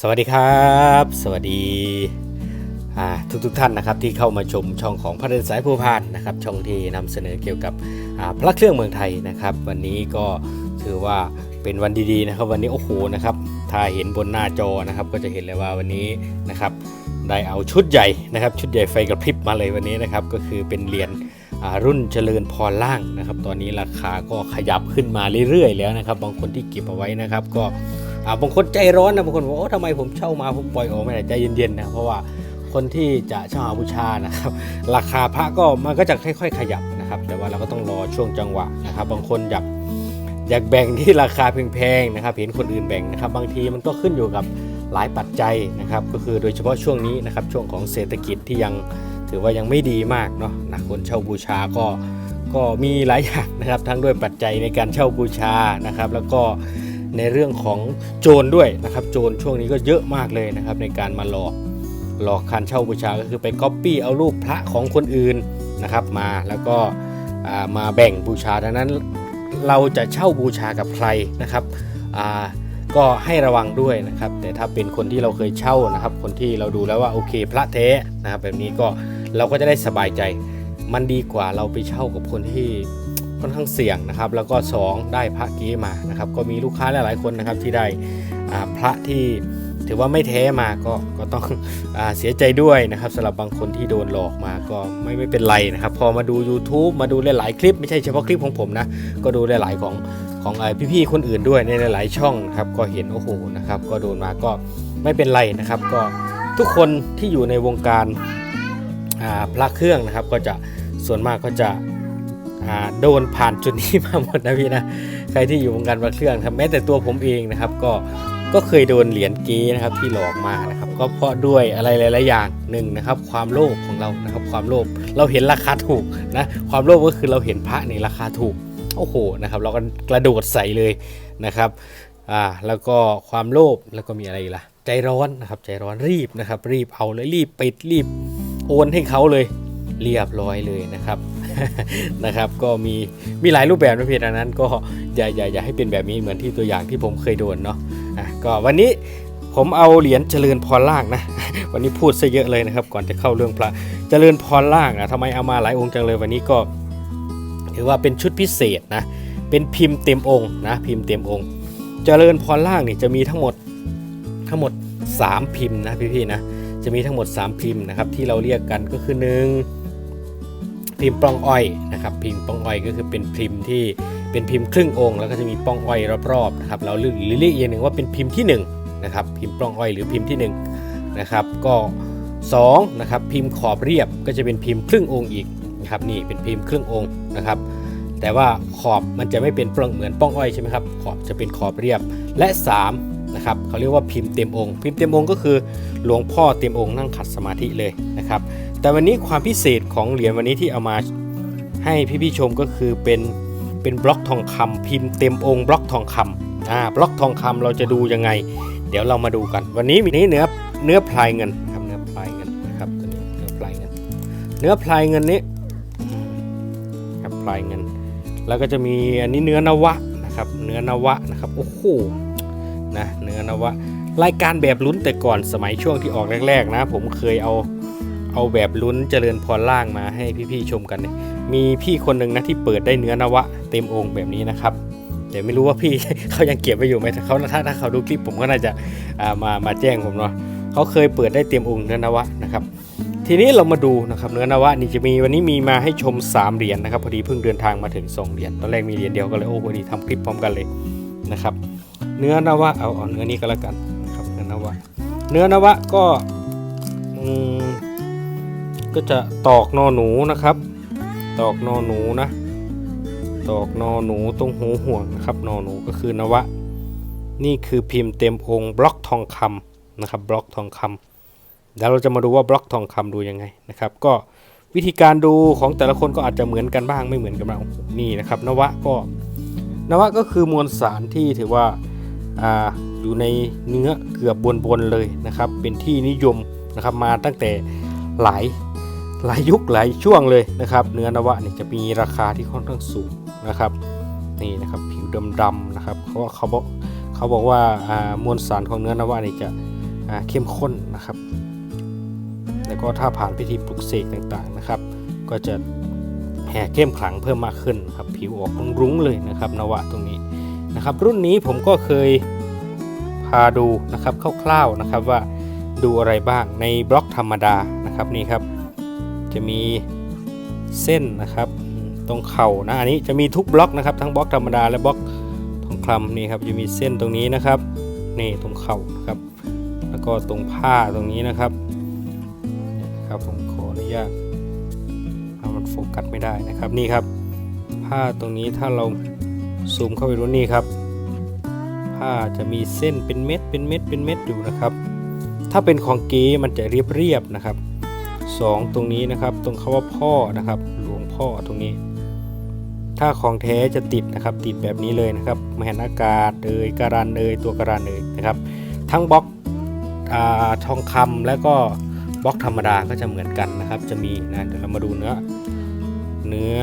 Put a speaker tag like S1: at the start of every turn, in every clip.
S1: สวัสดีครับ สวัสดีทุกทุกท่านนะครับที่เข้ามาชมช่องของพระเดินสายภูพานนะครับช่องที่นำเสนอเกี่ยวกับพระเครื่องเมืองไทยนะครับ วันนี้ก็ถือว่าเป็นวันดีๆนะครับวันนี้โอ้โหนะครับถ้าเห็นบนหน้าจอนะครับก็จะเห็นเลยว่าวันนี้นะครับได้เอาชุดใหญ่นะครับชุดใหญ่ไฟกระพริบมาเลยวันนี้นะครับก็คือเป็นเหรียญรุ่นเจริญพรล่างนะครับ ตอนนี้ราคาก็ขยับขึ้นมาเรื่อยๆ แล้วนะครับ บางคนที่เก็บเอาไว้นะครับก็ อ่าบางคนใจร้อนนะบางคนบอกโอ้ทำไมผมเช่ามาผมปล่อยออกไม่ได้ใจเย็นๆนะเพราะว่าคนที่จะเช่าหาบูชานะครับ ราคาพระก็มันก็จะค่อย ๆ ขยับนะครับ แต่ว่าเราก็ต้องรอช่วงจังหวะนะครับ บางคนอยากอยากแบ่งที่ราคาแพงๆนะครับ เห็นคนอื่นแบ่งนะครับ บางทีมันก็ขึ้นอยู่กับหลายปัจจัยนะครับ ก็คือโดยเฉพาะช่วงนี้นะครับ ช่วงของเศรษฐกิจที่ยังถือว่ายังไม่ดีมากเนาะนะคนเช่าบูชาก็ก็มีหลายอย่างนะครับ ทั้งด้วยปัจจัยในการเช่าบูชานะครับ แล้วก็ ในเรื่องของโจรด้วยนะครับ โจรช่วงนี้ก็เยอะมากเลยนะครับ ในการมาหลอกหลอกคันเช่าบูชาก็คือไปก๊อปปี้เอารูปพระของคนอื่นนะครับมาแล้วก็มาแบ่งบูชาดังนั้นเราจะเช่าบูชากับใครนะครับก็ให้ระวังด้วยนะครับ แต่ถ้าเป็นคนที่เราเคยเช่านะครับ คนที่เราดูแล้วว่าโอเค พระแท้นะครับแบบนี้ก็เราก็จะได้สบายใจ มันดีกว่าเราไปเช่ากับคนที่ ค่อนข้างเสี่ยงนะครับ แล้วก็ 2 ได้พระเก๊มานะครับ ก็มีลูกค้าหลายๆคนนะครับที่ได้พระที่ถือว่าไม่แท้มาก็ก็ต้องอเสียใจด้วยนะครับสำหรับบางคนที่โดนหลอกมาก็ไม่ไม่เป็นไรนะครับ พอมาดู YouTube มาดูหลายๆคลิป ไม่ใช่เฉพาะคลิปของผมนะ ก็ดูหลายๆของของเอ่อพี่ๆคนอื่นด้วยในหลายๆช่องครับก็เห็นโอ้โหนะครับ ก็โดนมาก็ไม่เป็นไรนะครับ ก็ทุกคนที่อยู่ในวงการพระเครื่องนะครับ ก็จะส่วนมากก็จะ โดนผ่านจุดนี้มาหมดนะพี่นะใครที่อยู่วงการพระเครื่องครับแม้แต่ตัวผมเองนะครับ ก็ก็เคยโดนเหรียญเก๊นะครับที่หลอกมานะครับ ก็เพราะด้วยอะไรหลายๆอย่างหนึ่งนะครับ ความโลภของเรานะครับ ความโลภเราเห็นราคาถูกนะความโลภก็คือเราเห็นพระในราคาถูกโอ้โหนะครับ เราก็กระโดดใส่เลยนะครับอ่าแล้วก็ความโลภแล้วก็มีอะไรล่ะ ใจร้อนนะครับ ใจร้อนรีบนะครับ รีบเอาเลยรีบปิดรีบโอนให้เขาเลยเรียบร้อยเลยนะครับ นะครับก็มีมีหลายรูปแบบนะพี่ดังนั้น ก็อย่าอย่าอย่าให้เป็นแบบนี้เหมือนที่ตัวอย่างที่ผมเคยโดนเนาะอะก็วันนี้ผมเอาเหรียญเจริญพรล่างนะ วันนี้พูดซะเยอะเลยนะครับ ก่อนจะเข้าเรื่องพระเจริญพรล่างอะทำไมเอามาหลายองค์จังเลยวันนี้ก็ถือว่าเป็นชุดพิเศษนะเป็นพิมพ์เต็มองค์นะพิมพ์เต็มองค์ เจริญพรล่างนี่จะมีทั้งหมดทั้งหมด 3 พิมพ์นะพี่ๆนะจะมีทั้งหมด 3 พิมพ์นะครับที่เราเรียกกันก็คือหนึ่ง พิมพ์ปล้องอ้อยนะครับพิมพ์ปล้องอ้อยก็คือเป็นพิมพ์ที่เป็นพิมพ์ครึ่งองค์ แล้วก็จะมีปล้องอ้อยรอบๆนะครับเราเรียกหรือเรียกอย่างหนึ่งว่าเป็นพิมพ์ที่1นะครับพิมพ์ปล้องอ้อยหรือพิมพ์ที่1นะครับก็2นะครับพิมพ์ขอบเรียบก็จะเป็นพิมพ์ครึ่งองค์อีกนะครับนี่เป็นพิมพ์ครึ่งองค์นะครับแต่ว่าขอบมันจะไม่เป็นปล้องเหมือนป้องอ้อยใช่ไหมครับขอบจะเป็นขอบเรียบและ3นะครับเขาเรียกว่าพิมพ์เต็มองค์ พิมพ์เต็มองค์ก็คือหลวงพ่อเต็มองค์นั่งขัดสมาธิเลยนะครับ แต่วันนี้ความพิเศษของเหรียญวันนี้ที่เอามาให้พี่ๆชมก็คือเป็นเป็นบล็อกทองคำพิมพ์เต็มองค์บล็อกทองคำอ่าบล็อกทองคำเราจะดูยังไง เดี๋ยวเรามาดูกัน วันนี้มีนี้เนื้อเนื้อพลายเงินครับเนื้อพลายเงินนะครับตัวนี้เนื้อพลายเงิน เนื้อพลายเงินนี้ครับพลายเงิน แล้วก็จะมีอันนี้เนื้อนวะนะครับเนื้อนวะนะครับโอ้โหนะเนื้อนวะรายการแบบลุ้นแต่ก่อนสมัยช่วงที่ออกแรก ๆ นะ ผมเคยเอา เอาแบบลุ้นเจริญพรล่างมาให้พี่ๆชมกันเนี่ยมีพี่คนหนึ่งนะที่เปิดได้เนื้อนวะ เต็มองค์แบบนี้นะครับแต่ไม่รู้ว่าพี่เขายังเก็บไว้อยู่ไหมเขาถ้าถ้าเขาดูคลิปผมก็น่าจะามามาแจ้งผมเนาะเขาเคยเปิดได้เต็มองค์เนื้อนวะนะครับ ทีนี้เรามาดูนะครับเนื้อนวะนี่จะมีวันนี้มีมาให้ชม 3เหรียญนะครับพอดีเพิ่งเดินทางมาถึง2เหรียญตอนแรกมีเหรียญเดียวก็เลยโอ้พอดีทำคลิปพร้อมกันเลยนะครับ เนื้อนวะเอาเอาเนื้อนี้ก็แล้วกันนะครับเนื้อนวะเนื้อนวะก็อืม ก็จะตอกนอหนูนะครับ ตอกนอหนูนะ ตอกนอหนูตรงหูห่วงนะครับนอหนูก็คือนวะ นี่คือพิมพ์เต็มองค์บล็อกทองคำนะครับ บล็อกทองคำเดี๋ยวเราจะมาดูว่าบล็อกทองคำดูยังไงนะครับ ก็วิธีการดูของแต่ละคนก็อาจจะเหมือนกันบ้างไม่เหมือนกันบ้างนี่นะครับ นวะก็นวะก็คือมวลสารที่ถือว่าอ่าอยู่ในเนื้อเกือบบนๆเลยนะครับ เป็นที่นิยมนะครับมาตั้งแต่หลาย หลายยุคหลายช่วงเลยนะครับ เนื้อนวะเนี่ยจะมีราคาที่ค่อนข้างสูงนะครับนี่นะครับผิวดำๆนะครับเขาะเขาบอกเขาบอกว่าามวลสารของเนื้อนวะเนี่ยจะเข้มข้นนะครับ แล้วก็ถ้าผ่านพิธีปลุกเสกต่างๆนะครับ ก็จะแห่เข้มขลังเพิ่มมากขึ้นครับผิวออกรุ้งๆเลยนะครับนวะตรงนี้นะครับ รุ่นนี้ผมก็เคยพาดูนะครับคร่าวๆนะครับว่าดูอะไรบ้างในบล็อกธรรมดานะครับนี่ครับ จะมีเส้นนะครับตรงเข่านะอันนี้จะมีทุกบล็อกนะครับ ทั้งบล็อกธรรมดาและบล็อกทองคำนี่ครับจะมีเส้นตรงนี้นะครับนี่ตรงเข่านะครับ แล้วก็ตรงผ้าตรงนี้นะครับครับผมขออนุญาตเอามันโฟกัสไม่ได้นะครับนี่ครับ ผ้าตรงนี้ถ้าเราซูมเข้าไปดูนี่ครับ ผ้าจะมีเส้นเป็นเม็ดเป็นเม็ดเป็นเม็ดอยู่นะครับ ถ้าเป็นของเก๋มันจะเรียบเรียบนะครับ สองตรงนี้นะครับ ตรงคาว่าพ่อนะครับ หลวงพ่อตรงนี้ ถ้าของแท้จะติดนะครับ ติดแบบนี้เลยนะครับมหันอากาศเอยการันเอยตัวการันเอยนะครับ ทั้งบล็อกอทองคำและก็บล็อกธรรมดาก็จะเหมือนกันนะครับ จะมีนะเดี๋ยวเรามาดูเนื้อเนื้อ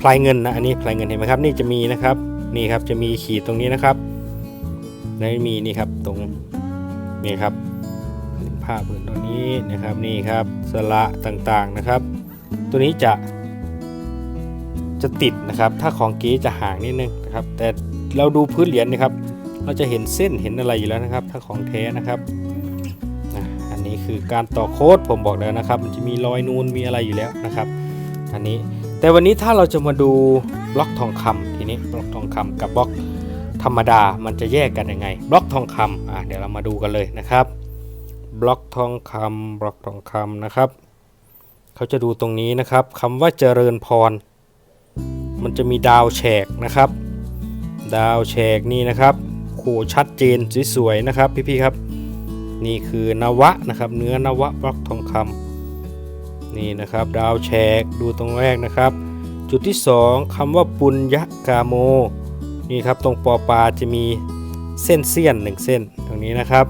S1: พลายเงินนะอันนี้พลายเงินเห็นไหมครับ นี่จะมีนะครับนี่ครับจะมีขีดตรงนี้นะครับแล้วมีนี่ครับตรงนี่ครับ ผ้าผืนตัวนี้นะครับนี่ครับสระต่างๆนะครับ ตัวนี้จะจะติดนะครับ ถ้าของเก๊จะห่างนิดนึงนะครับ แต่เราดูพื้นเหรียญนะครับ เราจะเห็นเส้นเห็นอะไรอยู่แล้วนะครับ ถ้าของแท้นะครับอันนี้คือการต่อโค้ดผมบอกแล้วนะครับ มันจะมีรอยนูนมีอะไรอยู่แล้วนะครับ อันนี้แต่วันนี้ถ้าเราจะมาดูบล็อกทองคำทีนี้บล็อกทองคำกับบล็อกธรรมดามันจะแยกกันยังไง บล็อกทองคำอะเดี๋ยวเรามาดูกันเลยนะครับ บล็อกทองคำบล็อกทองคำนะครับ เขาจะดูตรงนี้นะครับคำว่าเจริญพร มันจะมีดาวแฉกนะครับ ดาวแฉกนี่นะครับโหชัดเจนสวยๆนะครับ พี่ๆครับ นี่คือนวะนะครับ เนื้อนวะบล็อกทองคำนี่นะครับ ดาวแฉกดูตรงแรกนะครับ จุดที่ 2คำว่าปุญญกาโมนี่ครับตรงปอปลาจะมีเส้นเสี้ยนหนึ่งเส้นตรงนี้นะครับ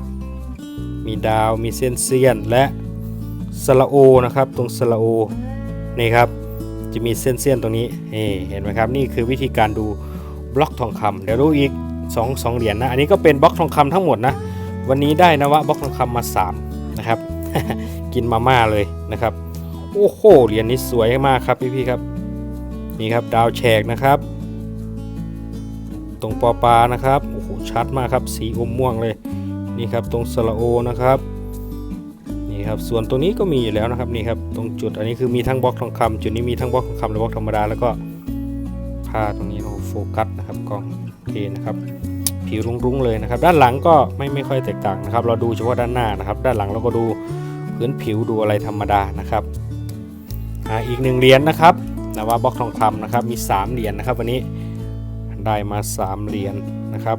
S1: มีดาวมีเส้นเสี้ยนและสระโอนะครับ ตรงสระโอนี่ครับจะมีเส้นเสี้ยนตรงนี้นี่เห็นไหมครับนี่คือวิธีการดูบล็อกทองคำเดี๋ยวดูอีก2 2เหรียญนะอันนี้ก็เป็นบล็อกทองคำทั้งหมดนะวันนี้ได้นะวะบล็อกทองคำมา3นะครับกินมาม่าเลยนะครับโอ้โหเหรียญนี้สวยมากครับพี่ๆครับนี่ครับดาวแฉกนะครับ ตรงปอปลานะครับโอ้โหชัดมากครับสีอมม่วงเลย นี่ครับตรงสระโอนะครับนี่ครับส่วนตรงนี้ก็มีอยู่แล้วนะครับนี่ครับตรงจุดอันนี้คือมีทั้งบล็อกทองคำจุดนี้มีทั้งบล็อกทองคำและบล็อกธรรมดาแล้วก็ผ้าตรงนี้เราโฟกัสนะครับกล้องโอเคนะครับผิวรุ้งๆเลยนะครับ ด้านหลังก็ไม่ไม่ค่อยแตกต่างนะครับ เราดูเฉพาะด้านหน้านะครับ ด้านหลังเราก็ดูพื้นผิวดูอะไรธรรมดานะครับอ่าอีกหนึ่งเหรียญนะครับนะว่าบล็อกทองคำนะครับมี 3 เหรียญนะครับ วันนี้ได้มา 3 เหรียญนะครับ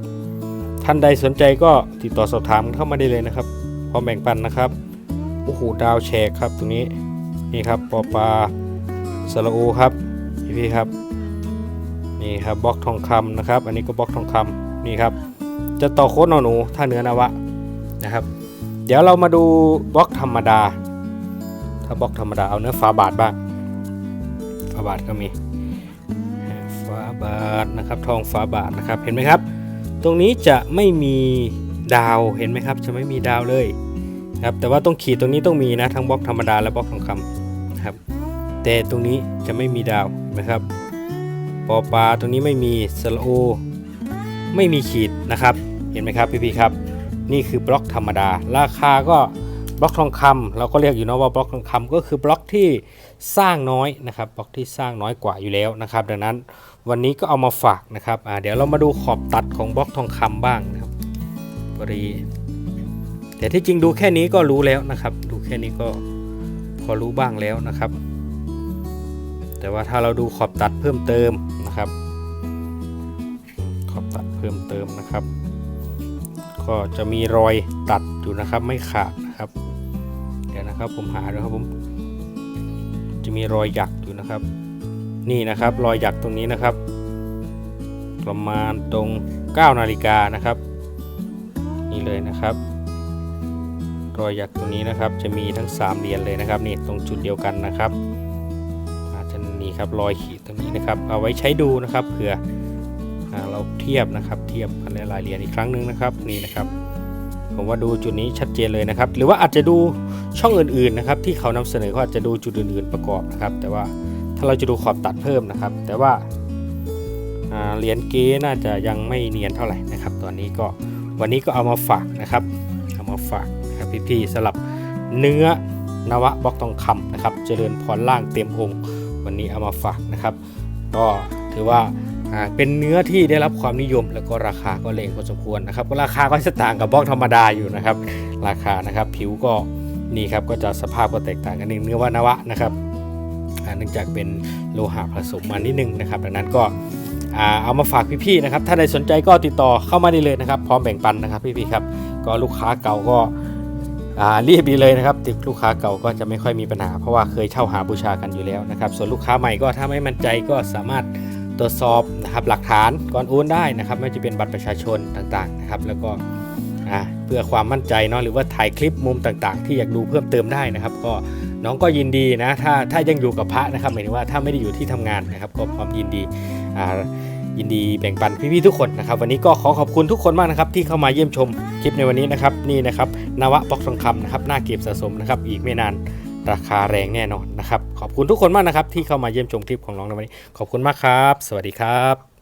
S1: ท่านใดสนใจก็ติดต่อสอบถามเข้ามาได้เลยนะครับ พอแบ่งปันนะครับโอ้โหดาวแชกครับตรงนี้นี่ครับปอปลาสระโอครับพี่พี่ครับนี่ครับบล็อกทองคำนะครับ อันนี้ก็บล็อกทองคำนี่ครับ จะต่อโค้ดนอหนูถ้าเนื้อนวะนะครับ เดี๋ยวเรามาดูบล็อกธรรมดา ถ้าบล็อกธรรมดาเอาเนื้อฝาบาทบ้างฝาบาทก็มีฝาบาทนะครับ ทองฝาบาทนะครับเห็นไหมครับ ตรงนี้จะไม่มีดาวเห็นไหมครับ จะไม่มีดาวเลยครับแต่ว่าต้องขีดตรงนี้ต้องมีนะทั้งบล็อกธรรมดาและบล็อกทองคำครับ แต่ตรงนี้จะไม่มีดาวเห็นไหมครับปอปลาตรงนี้ไม่มีสระโอไม่มีขีดนะครับ เห็นไหมครับพี่ๆครับ นี่คือบล็อกธรรมดา ราคาก็บล็อกทองคำเราก็เรียกอยู่นะว่าบล็อกทองคำก็คือบล็อกที่สร้างน้อยนะครับบล็อกที่สร้างน้อยกว่าอยู่แล้วนะครับ ดังนั้น วันนี้ก็เอามาฝากนะครับเดี๋ยวเรามาดูขอบตัดของบล็อกทองคำบ้างนะครับพอดีแต่ที่จริงดูแค่นี้ก็รู้แล้วนะครับ ดูแค่นี้ก็พอรู้บ้างแล้วนะครับ แต่ว่าถ้าเราดูขอบตัดเพิ่มเติมนะครับ ขอบตัดเพิ่มเติมนะครับ ก็จะมีรอยตัดอยู่นะครับไม่ขาดนะครับ เดี๋ยวนะครับผมหาดูครับผมจะมีรอยหยักอยู่นะครับ นี่นะครับรอยหยักตรงนี้นะครับ ประมาณตรง 9 นาฬิกานะครับ นี่เลยนะครับ รอยหยักตรงนี้นะครับ จะมีทั้ง 3เหรียญเลยนะครับนี่ตรงจุดเดียวกันนะครับอาจจะนี่ครับรอยขีดตรงนี้นะครับ เอาไว้ใช้ดูนะครับเผื่อเราเทียบนะครับ เทียบกันหลายๆเหรียญอีกครั้งหนึ่งนะครับนี่นะครับผมว่าดูจุดนี้ชัดเจนเลยนะครับ หรือว่าอาจจะดูช่องอื่นๆนะครับ ที่เขานำเสนอเขาอาจจะดูจุดอื่นๆประกอบนะครับ แต่ว่า เราจะดูขอบตัดเพิ่มนะครับ แต่ว่าเหรียญเก๊น่าจะยังไม่เนียนเท่าไหร่นะครับตอนนี้ก็วันนี้ก็เอามาฝากนะครับเอามาฝากนะครับพี่ๆสลับเนื้อนวะบล็อกทองคำนะครับ เจริญพรล่างเต็มองค์ วันนี้เอามาฝากนะครับ ก็ถือว่าเป็นเนื้อที่ได้รับความนิยม แล้วก็ราคาก็เลงพอสมควรนะครับก็ราคาก็จะต่างกับบล็อกธรรมดาอยู่นะครับ ราคานะครับผิวก็นี่ครับก็จะสภาพก็แตกต่างกันนิดนึงเนื้อว่านวะนะครับ เนื่องจากเป็นโลหะผสมมานิดนึงนะครับ ดังนั้นก็เอามาฝากพี่ๆนะครับ ถ้าใดสนใจก็ติดต่อเข้ามาได้เลยนะครับ พร้อมแบ่งปันนะครับพี่ๆครับ ก็ลูกค้าเก่าก็รีบดีเลยนะครับติดลูกค้าเก่าก็จะไม่ค่อยมีปัญหา เพราะว่าเคยเช่าหาบูชากันอยู่แล้วนะครับ ส่วนลูกค้าใหม่ก็ถ้าไม่มั่นใจก็สามารถตรวจสอบนะครับหลักฐานก่อนโอนได้นะครับ ไม่ว่าจะเป็นบัตรประชาชนต่างๆนะครับ แล้วก็เพื่อความมั่นใจเนาะหรือว่าถ่ายคลิปมุมต่างๆ ที่อยากดูเพิ่มเติมได้นะครับ ก็ น้องก็ยินดีนะ ถ้าถ้ายังอยู่กับพระนะครับหมายถึงว่าถ้าไม่ได้อยู่ที่ทำงานนะครับ ก็พร้อมยินดียินดีแบ่งปันพี่ๆทุกคนนะครับ วันนี้ก็ขอขอบคุณทุกคนมากนะครับ ที่เข้ามาเยี่ยมชมคลิปในวันนี้นะครับนี่นะครับนวะบล็อกทองคำนะครับหน้าเก็บสะสมนะครับ อีกไม่นานราคาแรงแน่นอนนะครับ ขอบคุณทุกคนมากนะครับ ที่เข้ามาเยี่ยมชมคลิปของน้องในวันนี้ ขอบคุณมากครับ สวัสดีครับ